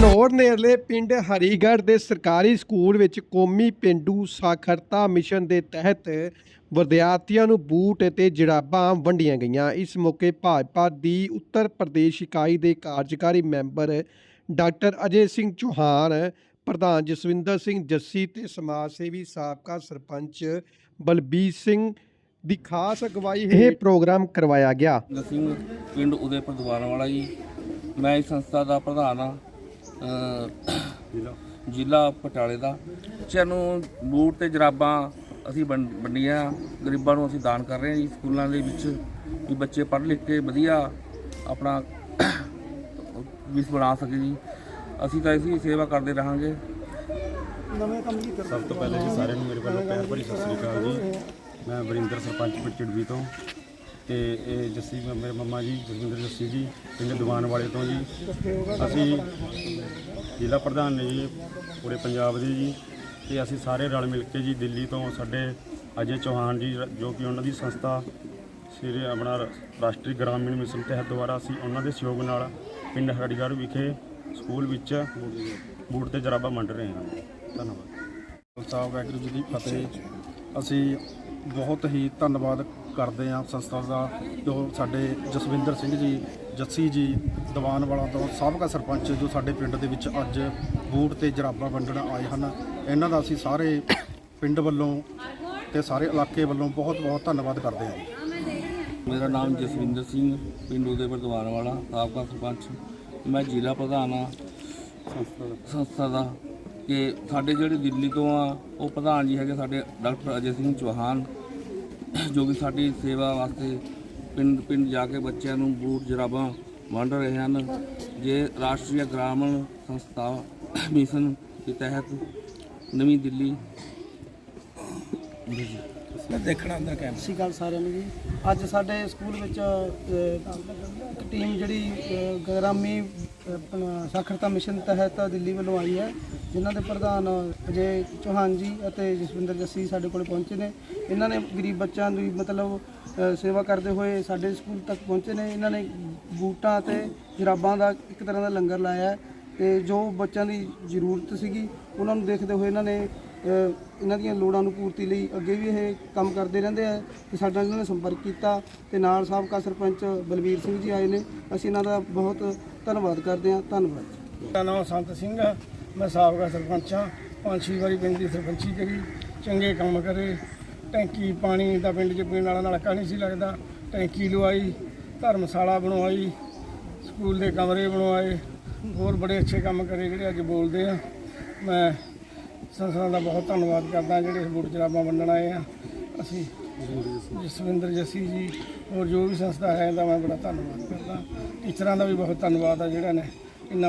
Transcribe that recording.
ਘਨੌਰ ਨੇੜਲੇ ਪਿੰਡ ਹਰੀਗੜ੍ਹ ਦੇ ਸਰਕਾਰੀ ਸਕੂਲ ਵਿੱਚ ਕੌਮੀ ਪਿੰਡੂ ਸਾਖਰਤਾ ਮਿਸ਼ਨ ਦੇ ਤਹਿਤ ਵਿਦਿਆਰਥੀਆਂ ਨੂੰ ਬੂਟ ਅਤੇ ਜਰਾਬਾਂ ਵੰਡੀਆਂ ਗਈਆਂ। ਇਸ ਮੌਕੇ ਭਾਜਪਾ ਦੀ ਉੱਤਰ ਪ੍ਰਦੇਸ਼ ਇਕਾਈ ਦੇ ਕਾਰਜਕਾਰੀ ਮੈਂਬਰ ਡਾਕਟਰ ਅਜੇ ਸਿੰਘ ਚੌਹਾਨ ਪ੍ਰਧਾਨ ਜਸਵਿੰਦਰ ਸਿੰਘ ਜੱਸੀ ਤੇ ਸਮਾਜ ਸੇਵੀ ਸਾਬਕਾ ਸਰਪੰਚ ਬਲਬੀਰ ਸਿੰਘ ਦੀ ਖਾਸ ਅਗਵਾਈ ਇਹ ਪ੍ਰੋਗਰਾਮ ਕਰਵਾਇਆ ਗਿਆ। ਸਿੰਘ ਪਿੰਡ ਉਦੇਪੁਰ ਦੁਆਰਾ ਵਾਲਾ ਜੀ। ਮੈਂ ਇਸ ਸੰਸਥਾ ਦਾ ਪ੍ਰਧਾਨ ਹਾਂ। ਜ਼ਿਲ੍ਹਾ ਪਟਿਆਲੇ ਦਾ। ਬੱਚਿਆਂ ਨੂੰ ਬੂਟ ਤੇ ਜਰਾਬਾਂ ਅਸੀਂ ਵੰਡ- ਵੰਡੀਆਂ। ਗਰੀਬਾਂ ਨੂੰ ਅਸੀਂ ਦਾਨ ਕਰ ਰਹੇ ਹਾਂ ਜੀ ਸਕੂਲਾਂ ਦੇ ਵਿੱਚ। ਵੀ ਬੱਚੇ ਪੜ੍ਹ ਲਿਖ ਕੇ ਵਧੀਆ ਆਪਣਾ ਵਿਸ ਬਣਾ ਸਕੇ ਜੀ। ਅਸੀਂ ਤਾਂ ਇਸੀ ਸੇਵਾ ਕਰਦੇ ਰਹਾਂਗੇ। ਸਭ ਤੋਂ ਪਹਿਲੇ ਜੀ ਸਾਰਿਆਂ ਨੂੰ ਮੇਰੇ ਵੱਲੋਂ ਪਿਆਰ ਭਰੀ ਸਤਿ ਸ੍ਰੀ ਅਕਾਲ ਜੀ। ਮੈਂ ਵਰਿੰਦਰ ਸਰਪੰਚ ਪਿੰਡ ਚਿੜਵੀ ਤੋਂ। ਤੇ ਇਹ ਜੱਸੀ ਮੇਰੇ ਮੰਮਾ ਜੀ ਜਸਵਿੰਦਰ ਜੱਸੀ ਜੀ ਪਿੰਡ ਦੀਵਾਨ ਵਾਲੇ ਤੋਂ ਜੀ। ਅਸੀਂ ਜ਼ਿਲ੍ਹਾ ਪ੍ਰਧਾਨ ਨੇ ਜੀ ਪੂਰੇ ਪੰਜਾਬ ਦੇ ਜੀ ਤੇ ਅਸੀਂ ਸਾਰੇ ਰਲ ਮਿਲ ਕੇ ਜੀ ਦਿੱਲੀ ਤੋਂ ਸਾਡੇ ਅਜੇ ਚੌਹਾਨ ਜੀ ਜੋ ਕਿ ਉਹਨਾਂ ਦੀ ਸੰਸਥਾ ਸ੍ਰੀ ਆਪਣਾ ਰਾਸ਼ਟਰੀ ਗ੍ਰਾਮੀਣ ਮਿਸ਼ਨ ਤਹਿਤ ਦੁਆਰਾ ਅਸੀਂ ਉਹਨਾਂ ਦੇ ਸਹਿਯੋਗ ਨਾਲ ਪਿੰਡ ਹਰੀਗੜ੍ਹ ਵਿਖੇ ਸਕੂਲ ਵਿੱਚ ਬੂਟ ਤੇ ਜਰਾਬਾਂ ਵੰਡ ਰਹੇ ਹਾਂ। ਧੰਨਵਾਦ। ਸਾਹਿਬ ਵਾਹਿਗੁਰੂ ਜੀ ਦੀ ਫਤਿਹ। ਅਸੀਂ ਬਹੁਤ ਹੀ ਧੰਨਵਾਦ ਕਰਦੇ ਹਾਂ ਸੰਸਥਾ ਦਾ ਜੋ ਸਾਡੇ ਜਸਵਿੰਦਰ ਸਿੰਘ ਜੀ ਜੱਸੀ ਜੀ ਦੀਵਾਨ ਵਾਲਾ ਤੋਂ ਸਾਬਕਾ ਸਰਪੰਚ ਜੋ ਸਾਡੇ ਪਿੰਡ ਦੇ ਵਿੱਚ ਅੱਜ ਬੂਟ ਤੇ ਜਰਾਬਾਂ ਵੰਡਣ ਆਏ ਹਨ। ਇਹਨਾਂ ਦਾ ਅਸੀਂ ਸਾਰੇ ਪਿੰਡ ਵੱਲੋਂ ਤੇ ਸਾਰੇ ਇਲਾਕੇ ਵੱਲੋਂ ਬਹੁਤ ਬਹੁਤ ਧੰਨਵਾਦ ਕਰਦੇ ਹਾਂ ਜੀ। ਮੇਰਾ ਨਾਮ ਜਸਵਿੰਦਰ ਸਿੰਘ ਪਿੰਡ ਉਦੇਪੁਰ ਦੁਆਰਾ ਵਾਲਾ ਸਾਬਕਾ ਸਰਪੰਚ। ਮੈਂ ਜ਼ਿਲ੍ਹਾ ਪ੍ਰਧਾਨ ਹਾਂ। ਸੰਸਥਾ ਦਾ। ਕਿ ਸਾਡੇ ਜਿਹੜੇ ਦਿੱਲੀ ਤੋਂ ਆ ਉਹ ਪ੍ਰਧਾਨ ਜੀ ਹੈਗੇ ਸਾਡੇ ਡਾਕਟਰ ਅਜੇ ਸਿੰਘ ਚੌਹਾਨ। ਜੋ ਕਿ ਸਾਡੀ ਸੇਵਾ ਵਾਸਤੇ ਪਿੰਡ ਪਿੰਡ ਜਾ ਕੇ ਬੱਚਿਆਂ ਨੂੰ ਬੂਟ ਜਰਾਬਾਂ ਵੰਡ ਰਹੇ ਹਨ। ਜੇ ਰਾਸ਼ਟਰੀ ਗ੍ਰਾਮੀਣ ਸੰਸਥਾ ਮਿਸ਼ਨ ਦੇ ਤਹਿਤ ਨਵੀਂ ਦਿੱਲੀ ਸਤਿ ਸ਼੍ਰੀ ਅਕਾਲ ਸਾਰਿਆਂ ਨੂੰ ਜੀ। ਅੱਜ ਸਾਡੇ ਸਕੂਲ ਵਿੱਚ ਇੱਕ ਟੀਮ ਜਿਹੜੀ ਗ੍ਰਾਮੀ ਆਪਣਾ ਸਾਖਰਤਾ ਮਿਸ਼ਨ ਤਹਿਤ ਦਿੱਲੀ ਵੱਲੋਂ ਆਈ ਹੈ। ਜਿਨ੍ਹਾਂ ਦੇ ਪ੍ਰਧਾਨ ਅਜੇ ਚੌਹਾਨ ਜੀ ਅਤੇ ਜਸਵਿੰਦਰ ਜੱਸੀ ਸਾਡੇ ਕੋਲ ਪਹੁੰਚੇ ਨੇ। ਇਹਨਾਂ ਨੇ ਗਰੀਬ ਬੱਚਿਆਂ ਦੀ ਮਤਲਬ ਅ, ਸੇਵਾ ਕਰਦੇ ਹੋਏ ਸਾਡੇ ਸਕੂਲ ਤੱਕ ਪਹੁੰਚੇ ਨੇ। ਇਹਨਾਂ ਨੇ ਬੂਟਾਂ ਤੇ ਜਰਾਬਾਂ ਦਾ ਇੱਕ ਤਰ੍ਹਾਂ ਦਾ ਲੰਗਰ ਲਾਇਆ ਹੈ ਤੇ ਜੋ ਬੱਚਿਆਂ ਦੀ ਜ਼ਰੂਰਤ ਸੀਗੀ ਉਹਨਾਂ ਨੂੰ ਦੇਖਦੇ ਹੋਏ ਇਹਨਾਂ ਨੇ ਅ, ਇਹਨਾਂ ਦੀਆਂ ਲੋੜਾਂ ਨੂੰ ਪੂਰਤੀ ਲਈ ਅੱਗੇ ਵੀ ਇਹ ਕੰਮ ਕਰਦੇ ਰਹਿੰਦੇ ਆ ਤੇ ਸਾਡਾ ਇਹਨਾਂ ਨੇ ਸੰਪਰਕ ਕੀਤਾ ਤੇ ਨਾਲ ਸਾਬਕਾ ਸਰਪੰਚ ਬਲਵੀਰ ਸਿੰਘ ਜੀ ਆਏ ਨੇ। ਅਸੀਂ ਇਹਨਾਂ ਦਾ ਬਹੁਤ ਧੰਨਵਾਦ ਕਰਦੇ ਹਾਂ। ਧੰਨਵਾਦ ਮੇਰਾ ਨਾਮ ਸੰਤ ਸਿੰਘ ਆ। ਮੈਂ ਸਾਬਕਾ ਸਰਪੰਚ ਹਾਂ। ਪੰਜ ਛੇ ਵਾਰੀ ਪਿੰਡ ਦੀ ਸਰਪੰਚੀ ਕਰੀ, ਚੰਗੇ ਕੰਮ ਕਰੇ। ਟੈਂਕੀ ਪਾਣੀ ਦਾ ਪਿੰਡ 'ਚ ਪੀਣ ਵਾਲਾ ਨਲਕਾ ਨਹੀਂ ਸੀ ਲੱਗਦਾ। ਟੈਂਕੀ ਲਵਾਈ, ਧਰਮਸ਼ਾਲਾ ਬਣਵਾਈ, ਸਕੂਲ ਦੇ ਕਮਰੇ ਬਣਵਾਏ। ਹੋਰ ਬੜੇ ਅੱਛੇ ਕੰਮ ਕਰੇ ਜਿਹੜੇ ਅੱਜ ਬੋਲਦੇ ਆ। ਮੈਂ ਸੰਸਥਾ ਦਾ ਬਹੁਤ ਧੰਨਵਾਦ ਕਰਦਾ ਜਿਹੜੇ ਬੂਟ ਜਰਾਬਾਂ ਵੰਡਣ ਆਏ ਆ। ਅਸੀਂ ਜਸਵਿੰਦਰ ਜੱਸੀ ਜੀ ਹੋਰ ਜੋ ਵੀ ਸੰਸਥਾ ਹੈ, ਇਹਦਾ ਮੈਂ ਬੜਾ ਧੰਨਵਾਦ ਕਰਦਾ। ਟੀਚਰਾਂ ਦਾ ਵੀ ਬਹੁਤ ਧੰਨਵਾਦ ਆ ਜਿਹੜਾ ਨੇ ਇੰਨਾ